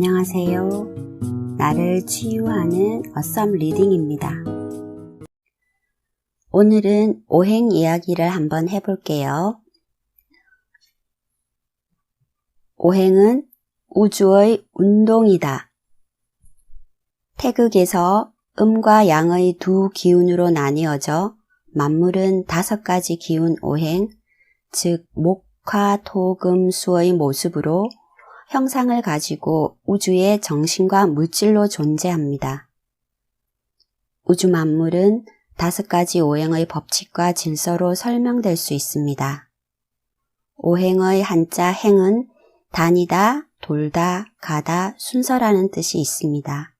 안녕하세요. 나를 치유하는 어썸 리딩입니다. 오늘은 오행 이야기를 한번 해볼게요. 오행은 우주의 운동이다. 태극에서 음과 양의 두 기운으로 나뉘어져 만물은 다섯 가지 기운 오행, 즉 목화, 토, 금, 수의 모습으로 형상을 가지고 우주의 정신과 물질로 존재합니다. 우주 만물은 다섯 가지 오행의 법칙과 질서로 설명될 수 있습니다. 오행의 한자 행은 다니다, 돌다, 가다, 순서라는 뜻이 있습니다.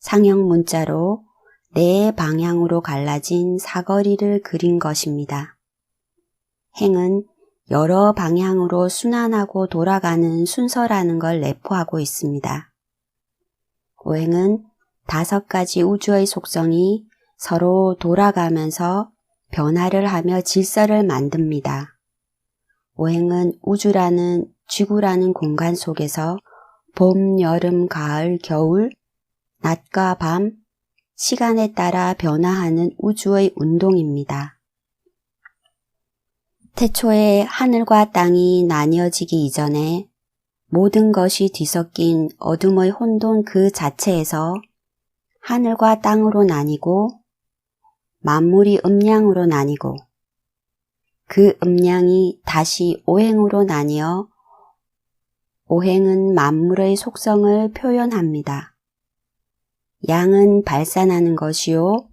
상형 문자로 네 방향으로 갈라진 사거리를 그린 것입니다. 행은 여러 방향으로 순환하고 돌아가는 순서라는 걸 내포하고 있습니다. 오행은 다섯 가지 우주의 속성이 서로 돌아가면서 변화를 하며 질서를 만듭니다. 오행은 우주라는 지구라는 공간 속에서 봄, 여름, 가을, 겨울, 낮과 밤, 시간에 따라 변화하는 우주의 운동입니다. 태초에 하늘과 땅이 나뉘어지기 이전에 모든 것이 뒤섞인 어둠의 혼돈 그 자체에서 하늘과 땅으로 나뉘고 만물이 음양으로 나뉘고 그 음양이 다시 오행으로 나뉘어 오행은 만물의 속성을 표현합니다. 양은 발산하는 것이요,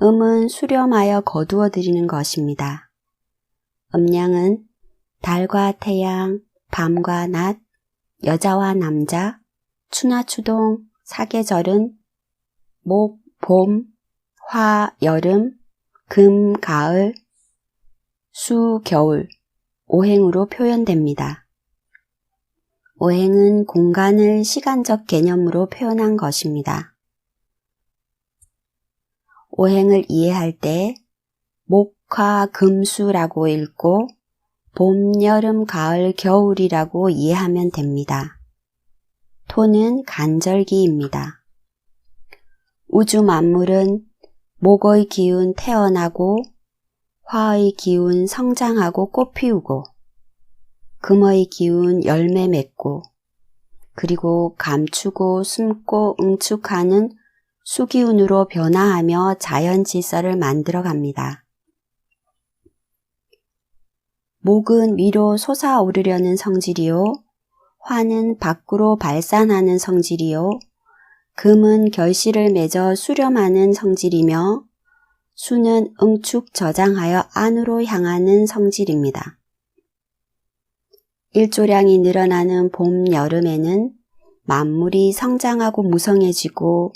음은 수렴하여 거두어 드리는 것입니다. 음양은 달과 태양, 밤과 낮, 여자와 남자, 추나 추동, 사계절은 목, 봄, 화, 여름, 금, 가을, 수, 겨울, 오행으로 표현됩니다. 오행은 공간을 시간적 개념으로 표현한 것입니다. 오행을 이해할 때 목 화, 금수라고 읽고 봄, 여름, 가을, 겨울이라고 이해하면 됩니다. 토는 간절기입니다. 우주 만물은 목의 기운 태어나고 화의 기운 성장하고 꽃 피우고 금의 기운 열매 맺고 그리고 감추고 숨고 응축하는 수기운으로 변화하며 자연 질서를 만들어 갑니다. 목은 위로 솟아오르려는 성질이요. 화는 밖으로 발산하는 성질이요. 금은 결실을 맺어 수렴하는 성질이며 수는 응축 저장하여 안으로 향하는 성질입니다. 일조량이 늘어나는 봄, 여름에는 만물이 성장하고 무성해지고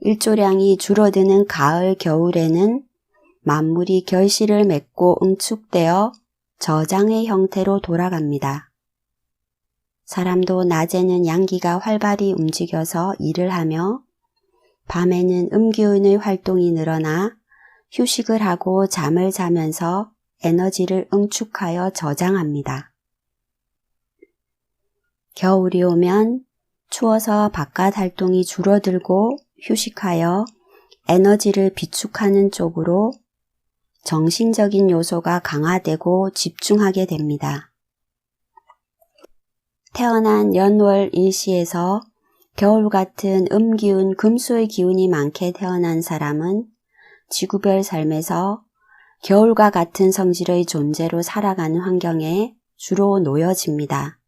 일조량이 줄어드는 가을, 겨울에는 만물이 결실을 맺고 응축되어 저장의 형태로 돌아갑니다. 사람도 낮에는 양기가 활발히 움직여서 일을 하며 밤에는 음기운의 활동이 늘어나 휴식을 하고 잠을 자면서 에너지를 응축하여 저장합니다. 겨울이 오면 추워서 바깥 활동이 줄어들고 휴식하여 에너지를 비축하는 쪽으로 정신적인 요소가 강화되고 집중하게 됩니다. 태어난 연월 일시에서 겨울 같은 음기운 금수의 기운이 많게 태어난 사람은 지구별 삶에서 겨울과 같은 성질의 존재로 살아가는 환경에 주로 놓여집니다.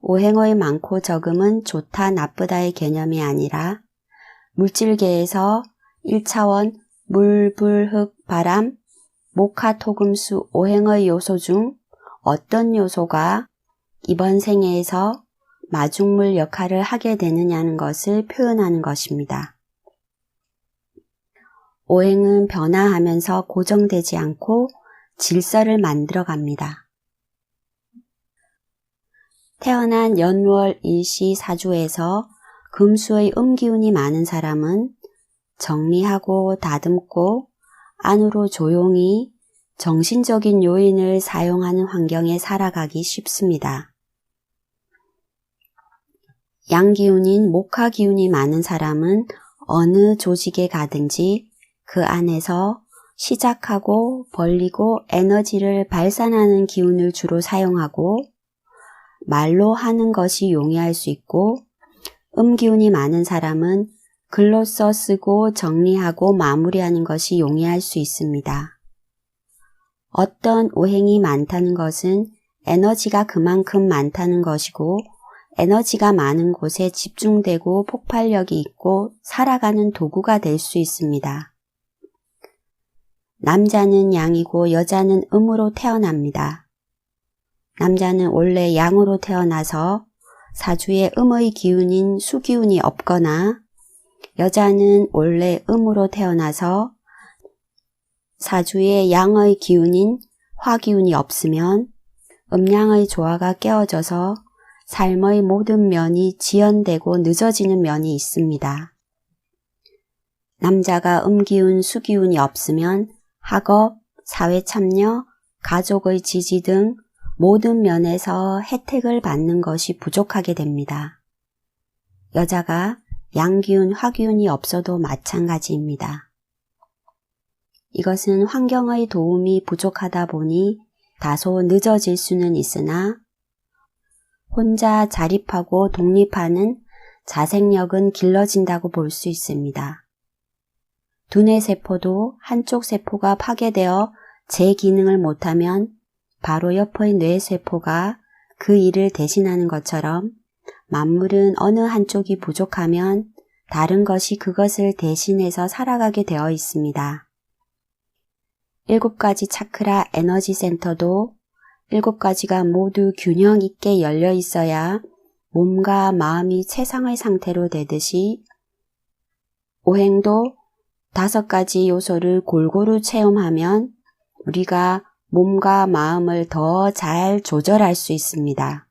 오행의 많고 적음은 좋다 나쁘다의 개념이 아니라 물질계에서 1차원 물, 불, 흙, 바람, 목화, 토금수, 오행의 요소 중 어떤 요소가 이번 생애에서 마중물 역할을 하게 되느냐는 것을 표현하는 것입니다. 오행은 변화하면서 고정되지 않고 질서를 만들어 갑니다. 태어난 연월 일시 사주에서 금수의 음기운이 많은 사람은 정리하고 다듬고 안으로 조용히 정신적인 요인을 사용하는 환경에 살아가기 쉽습니다. 양기운인 목화 기운이 많은 사람은 어느 조직에 가든지 그 안에서 시작하고 벌리고 에너지를 발산하는 기운을 주로 사용하고 말로 하는 것이 용이할 수 있고 음기운이 많은 사람은 글로 써 쓰고 정리하고 마무리하는 것이 용이할 수 있습니다. 어떤 오행이 많다는 것은 에너지가 그만큼 많다는 것이고 에너지가 많은 곳에 집중되고 폭발력이 있고 살아가는 도구가 될 수 있습니다. 남자는 양이고 여자는 음으로 태어납니다. 남자는 원래 양으로 태어나서 사주에 음의 기운인 수기운이 없거나 여자는 원래 음으로 태어나서 사주에 양의 기운인 화기운이 없으면 음양의 조화가 깨어져서 삶의 모든 면이 지연되고 늦어지는 면이 있습니다. 남자가 음기운, 수기운이 없으면 학업, 사회 참여, 가족의 지지 등 모든 면에서 혜택을 받는 것이 부족하게 됩니다. 여자가 양기운, 화기운이 없어도 마찬가지입니다. 이것은 환경의 도움이 부족하다 보니 다소 늦어질 수는 있으나 혼자 자립하고 독립하는 자생력은 길러진다고 볼 수 있습니다. 두뇌 세포도 한쪽 세포가 파괴되어 제 기능을 못하면 바로 옆의 뇌 세포가 그 일을 대신하는 것처럼 만물은 어느 한쪽이 부족하면 다른 것이 그것을 대신해서 살아가게 되어 있습니다. 일곱 가지 차크라 에너지 센터도 일곱 가지가 모두 균형 있게 열려 있어야 몸과 마음이 최상의 상태로 되듯이 오행도 다섯 가지 요소를 골고루 체험하면 우리가 몸과 마음을 더 잘 조절할 수 있습니다.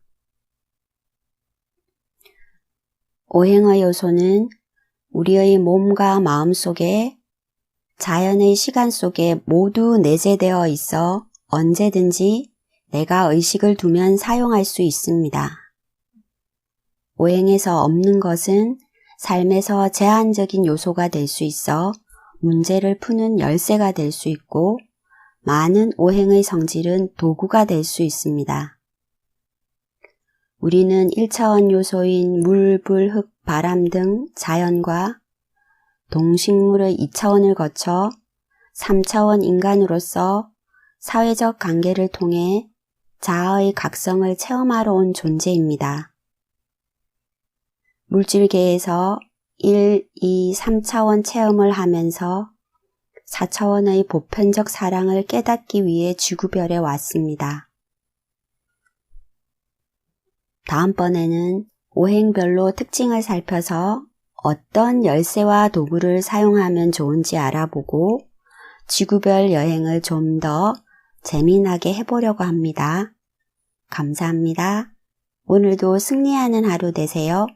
오행의 요소는 우리의 몸과 마음 속에 자연의 시간 속에 모두 내재되어 있어 언제든지 내가 의식을 두면 사용할 수 있습니다. 오행에서 없는 것은 삶에서 제한적인 요소가 될 수 있어 문제를 푸는 열쇠가 될 수 있고 많은 오행의 성질은 도구가 될 수 있습니다. 우리는 1차원 요소인 물, 불, 흙, 바람 등 자연과 동식물의 2차원을 거쳐 3차원 인간으로서 사회적 관계를 통해 자아의 각성을 체험하러 온 존재입니다. 물질계에서 1, 2, 3차원 체험을 하면서 4차원의 보편적 사랑을 깨닫기 위해 지구별에 왔습니다. 다음번에는 오행별로 특징을 살펴서 어떤 열쇠와 도구를 사용하면 좋은지 알아보고 지구별 여행을 좀 더 재미나게 해보려고 합니다. 감사합니다. 오늘도 승리하는 하루 되세요.